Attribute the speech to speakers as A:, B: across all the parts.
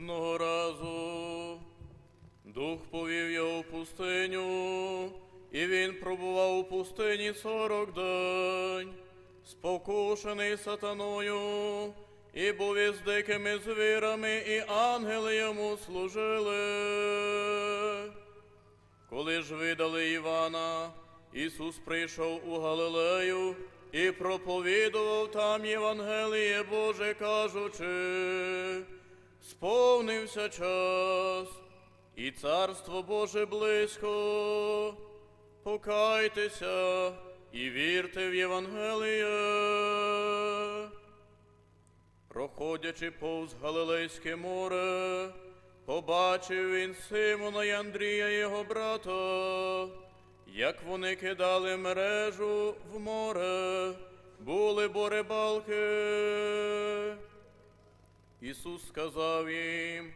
A: Одного разу дух повів його в пустиню, і він пробував у пустині сорок день, спокушений сатаною, і був із дикими звірами, і ангели йому служили. Коли ж видали Івана, Ісус прийшов у Галилею і проповідував там Євангеліє Боже, кажучи, сповнився час, і царство Боже близько. Покайтеся і вірте в Євангеліє. Проходячи повз Галилейське море, побачив він Симона і Андрія, його брата, як вони кидали мережу в море, були бо Ісус сказав їм,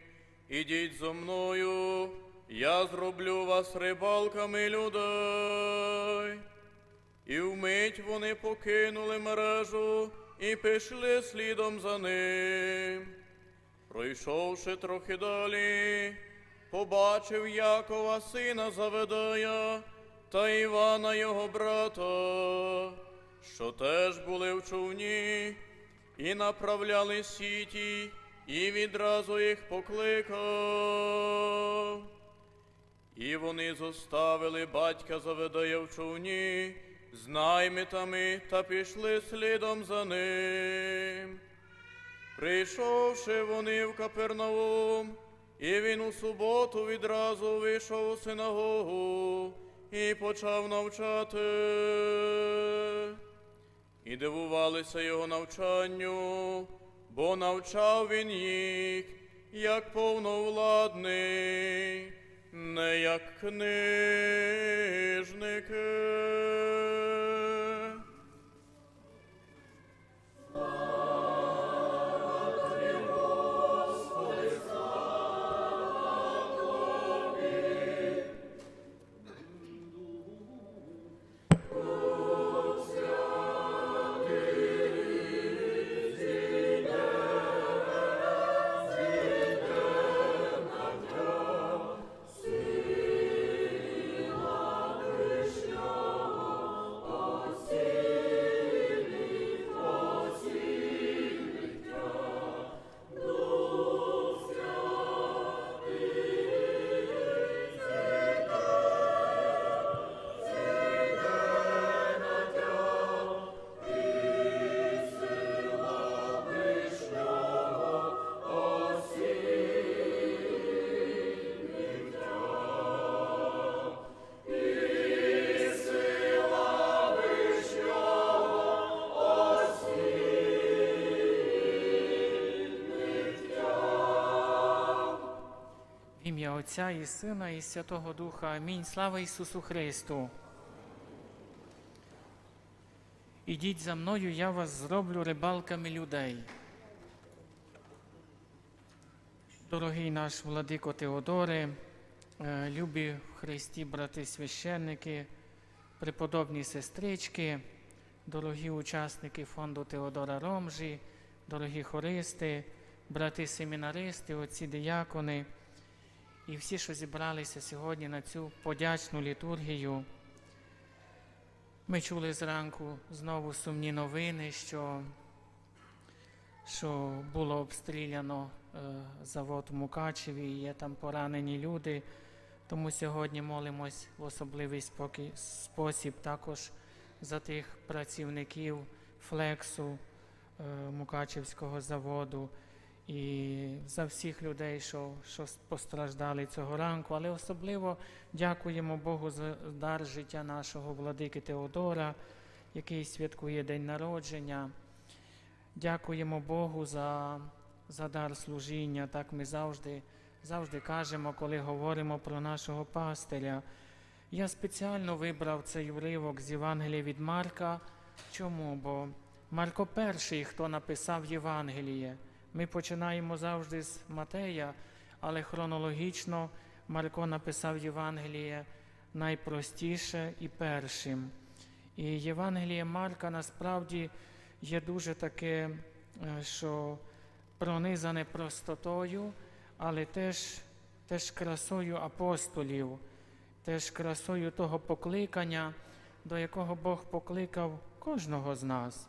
A: ідіть зо мною, я зроблю вас рибалками людей. І вмить вони покинули мережу і пішли слідом за ним. Пройшовши трохи далі, побачив Якова, сина Заведая, та Івана його брата, що теж були в човні, і направляли сіті, і відразу їх покликав. І вони зоставили батька Заведая в човні з наймитами та пішли слідом за ним. Прийшовши вони в Капернаум, і він у суботу відразу вийшов у синагогу і почав навчати. І дивувалися його навчанню, бо навчав він їх, як повновладний, не як книжники.
B: Ім'я Отця і Сина, і Святого Духа. Амінь. Слава Ісусу Христу. Ідіть за мною, я вас зроблю рибалками людей. Дорогий наш владико Теодоре, е, любі в Христі брати священники, преподобні сестрички, дорогі учасники фонду Теодора Ромжі, дорогі хористи, брати семінаристи, отці диякони і всі, що зібралися сьогодні на цю подячну літургію. Ми чули зранку знову сумні новини, що, що було обстріляно е, завод в Мукачеві, і є там поранені люди. Тому сьогодні молимось в особливий спокій, спосіб також за тих працівників флексу е, Мукачевського заводу і за всіх людей, що, що постраждали цього ранку, але особливо дякуємо Богу за дар життя нашого владики Теодора, який святкує день народження. Дякуємо Богу за, за дар служіння. Так ми завжди, завжди кажемо, коли говоримо про нашого пастиря. Я спеціально вибрав цей уривок з Євангелія від Марка. Чому? Бо Марко перший, хто написав Євангеліє. Ми починаємо завжди з Матея, але хронологічно Марко написав Євангеліє найпростіше і першим. І Євангеліє Марка насправді є дуже таке, е, що пронизане простотою, але теж, теж красою апостолів, теж красою того покликання, до якого Бог покликав кожного з нас.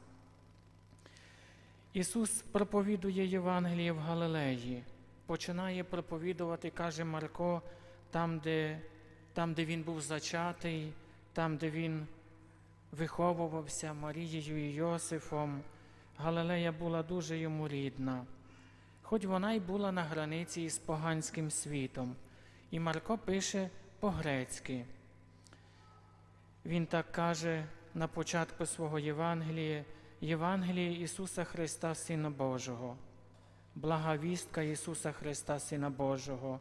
B: Ісус проповідує Євангеліє в Галилеї, починає проповідувати, каже Марко, там, де, там, де він був зачатий, там, де він виховувався Марією і Йосифом. Галилея була дуже йому рідна, хоч вона й була на границі із поганським світом. І Марко пише по-грецьки. Він так каже на початку свого Євангелія, Євангеліє Ісуса Христа, Сина Божого, блага вістка Ісуса Христа, Сина Божого,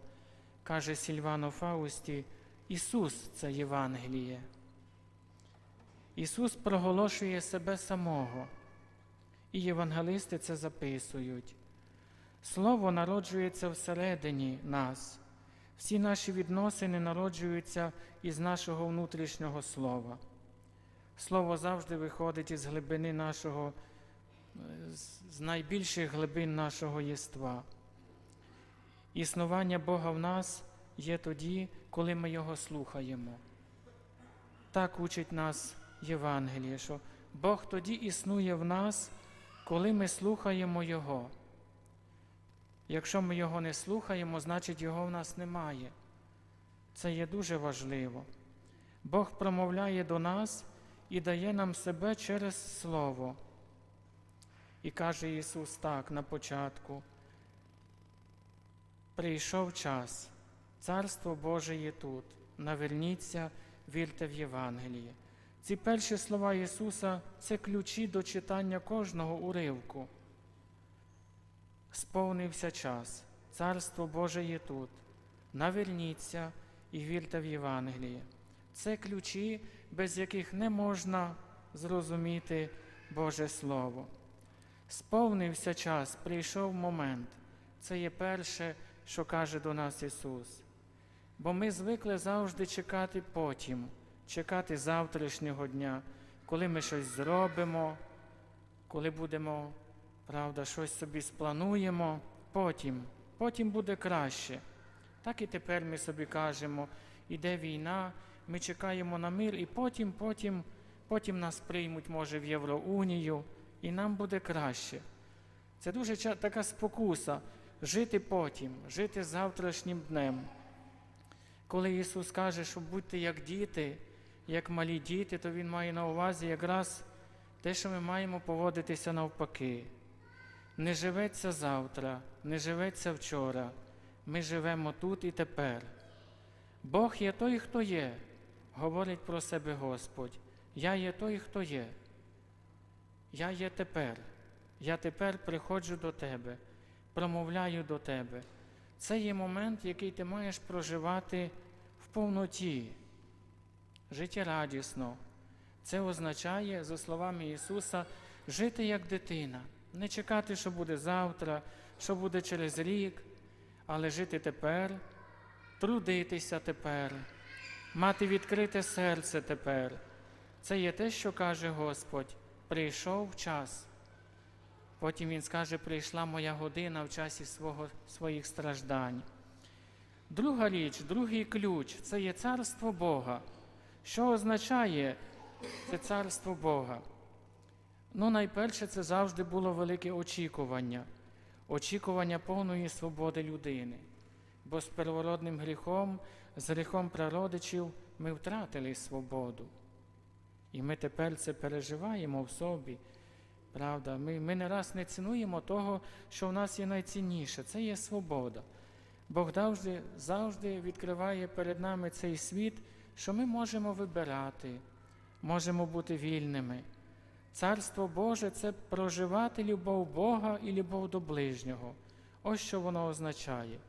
B: каже Сільвано Фаусті, Ісус це Євангеліє. Ісус проголошує себе самого, і євангелисти це записують. Слово народжується всередині нас. Всі наші відносини народжуються із нашого внутрішнього слова. Слово завжди виходить із глибини нашого, е, з- з найбільших глибин нашого єства. Існування Бога в нас є тоді, коли ми Його слухаємо. Так учить нас Євангеліє, що Бог тоді існує в нас, коли ми слухаємо Його. Якщо ми Його не слухаємо, значить Його в нас немає. Це є дуже важливо. Бог промовляє до нас і дає нам себе через Слово. І каже Ісус так на початку. Прийшов час, Царство Боже є тут. Наверніться, вірте в Євангеліє. Ці перші слова Ісуса це ключі до читання кожного уривку. Сповнився час, Царство Боже є тут. Наверніться і вірте в Євангеліє. Це ключі, без яких не можна зрозуміти Боже Слово. Сповнився час, прийшов момент. Це є перше, що каже до нас Ісус. Бо ми звикли завжди чекати потім, чекати завтрашнього дня, коли ми щось зробимо, коли будемо, правда, щось собі сплануємо, потім, потім буде краще. Так і тепер ми собі кажемо, іде війна, ми чекаємо на мир, і потім, потім, потім нас приймуть, може, в Євроунію, і нам буде краще. Це дуже така спокуса жити потім, жити завтрашнім днем. Коли Ісус каже, що будьте як діти, як малі діти, то Він має на увазі якраз те, що ми маємо поводитися навпаки. Не живеться завтра, не живеться вчора. Ми живемо тут і тепер. Бог є той, хто є, говорить про себе Господь. Я є той, хто є. Я є тепер. Я тепер приходжу до тебе, промовляю до тебе. Це є момент, який ти маєш проживати в повноті, життєрадісно. Це означає, за словами Ісуса, жити як дитина, не чекати, що буде завтра, що буде через рік, але жити тепер, трудитися тепер, мати відкрите серце тепер. Це є те, що каже Господь: прийшов час. Потім Він скаже, прийшла моя година в часі свого, своїх страждань. Друга річ, другий ключ це є царство Бога. Що означає це царство Бога? Ну, найперше, це завжди було велике очікування, очікування повної свободи людини. Бо з первородним гріхом, з гріхом прародичів ми втратили свободу. І ми тепер це переживаємо в собі. Правда, ми, ми не раз не цінуємо того, що в нас є найцінніше, це є свобода. Бог завжди, завжди відкриває перед нами цей світ, що ми можемо вибирати, можемо бути вільними. Царство Боже це проживати любов Бога і любов до ближнього. Ось що воно означає.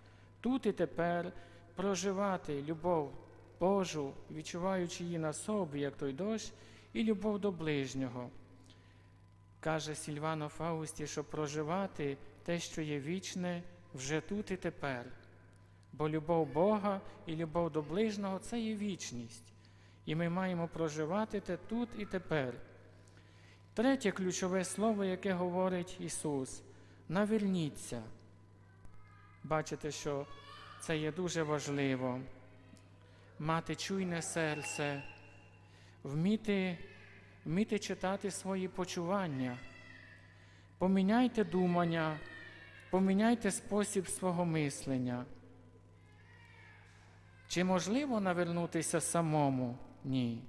B: Тут і тепер проживати любов Божу, відчуваючи її на собі, як той дощ, і любов до ближнього. Каже Сільвано Фаусті, що проживати те, що є вічне, вже тут і тепер. Бо любов Бога і любов до ближнього це є вічність. І ми маємо проживати те тут і тепер. Третє ключове слово, яке говорить Ісус наверніться. бачите, що це є дуже важливо. Мати чуйне серце, вміти, вміти читати свої почування. Поміняйте думання, поміняйте спосіб свого мислення. Чи можливо навернутися самому? Ні.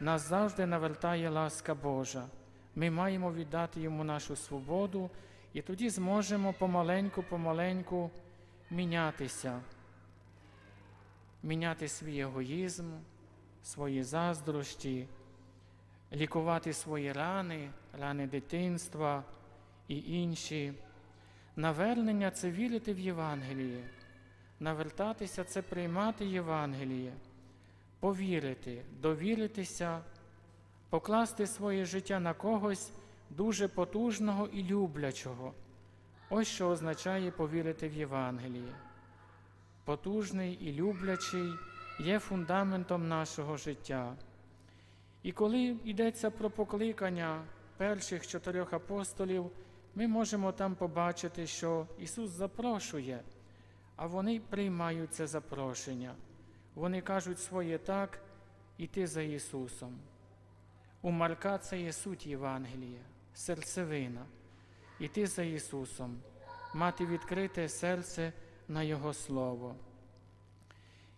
B: Нас завжди навертає ласка Божа. Ми маємо віддати йому нашу свободу, і тоді зможемо помаленьку-помаленьку мінятися, міняти свій егоїзм, свої заздрощі, лікувати свої рани, рани дитинства і інші. Навернення це вірити в Євангеліє. Навертатися це приймати Євангеліє, повірити, довіритися, покласти своє життя на когось дуже потужного і люблячого. Ось що означає повірити в Євангеліє. Потужний і люблячий є фундаментом нашого життя. І коли йдеться про покликання перших чотирьох апостолів, ми можемо там побачити, що Ісус запрошує, а вони приймають це запрошення. Вони кажуть своє так, іти за Ісусом. У Марка це є суть Євангелія, серцевина. Іти за Ісусом, мати відкрите серце на Його Слово.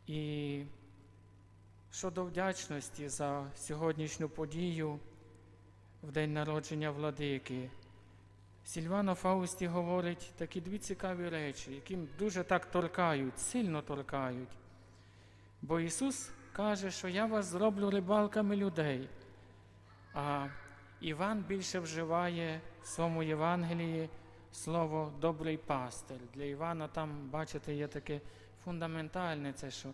B: І щодо вдячності за сьогоднішню подію в день народження владики, Сільвано Фаусті говорить такі дві цікаві речі, які дуже так торкають, сильно торкають. Бо Ісус каже, що я вас зроблю рибалками людей. А Іван більше вживає в своєму Євангелії слово добрий пастир. Для Івана там, бачите, є таке фундаментальне, це що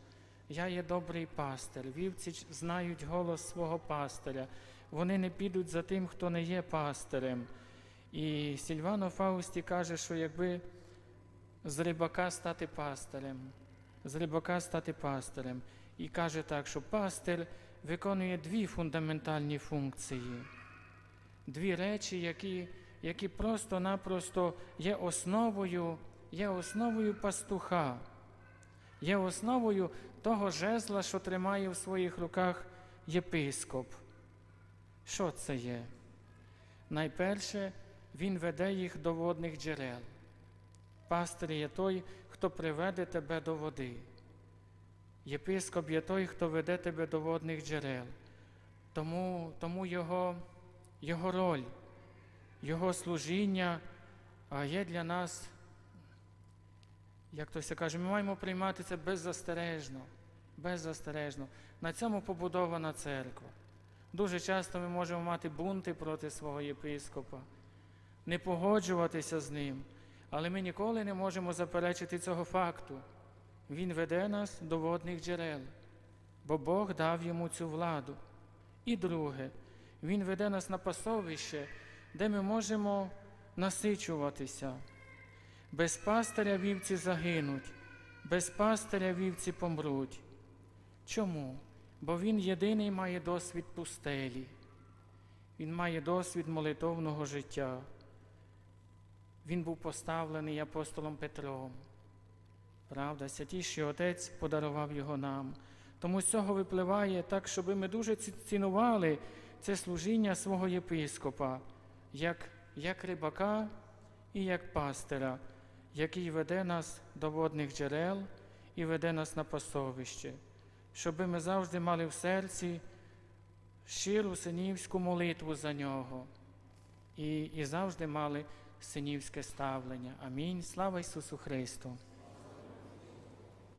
B: я є добрий пастир. Вівці знають голос свого пастиря. Вони не підуть за тим, хто не є пастирем. І Сільвано Фаусті каже, що якби з рибака стати пастирем, з рибака стати пастирем. І каже так, що пастир виконує дві фундаментальні функції, дві речі, які, які просто-напросто є основою, є основою пастуха, є основою того жезла, що тримає в своїх руках єпископ. Що це є? Найперше, він веде їх до водних джерел. Пастир є той, хто приведе тебе до води. Єпископ є той, хто веде тебе до водних джерел. Тому, тому його, його роль, його служіння є для нас, як то се каже, ми маємо приймати це беззастережно, беззастережно. На цьому побудована церква. Дуже часто ми можемо мати бунти проти свого єпископа, не погоджуватися з ним, але ми ніколи не можемо заперечити цього факту. Він веде нас до водних джерел, бо Бог дав йому цю владу. І друге, Він веде нас на пасовище, де ми можемо насичуватися. Без пастиря вівці загинуть, без пастиря вівці помруть. Чому? Бо він єдиний має досвід пустелі, він має досвід молитовного життя. Він був поставлений апостолом Петром. Правда, святіший Отець подарував його нам. Тому з цього випливає так, щоб ми дуже цінували це служіння свого єпископа, як, як рибака і як пастира, який веде нас до водних джерел і веде нас на пасовище, щоб ми завжди мали в серці щиру синівську молитву за нього і, і завжди мали синівське ставлення. Амінь. Слава Ісусу Христу!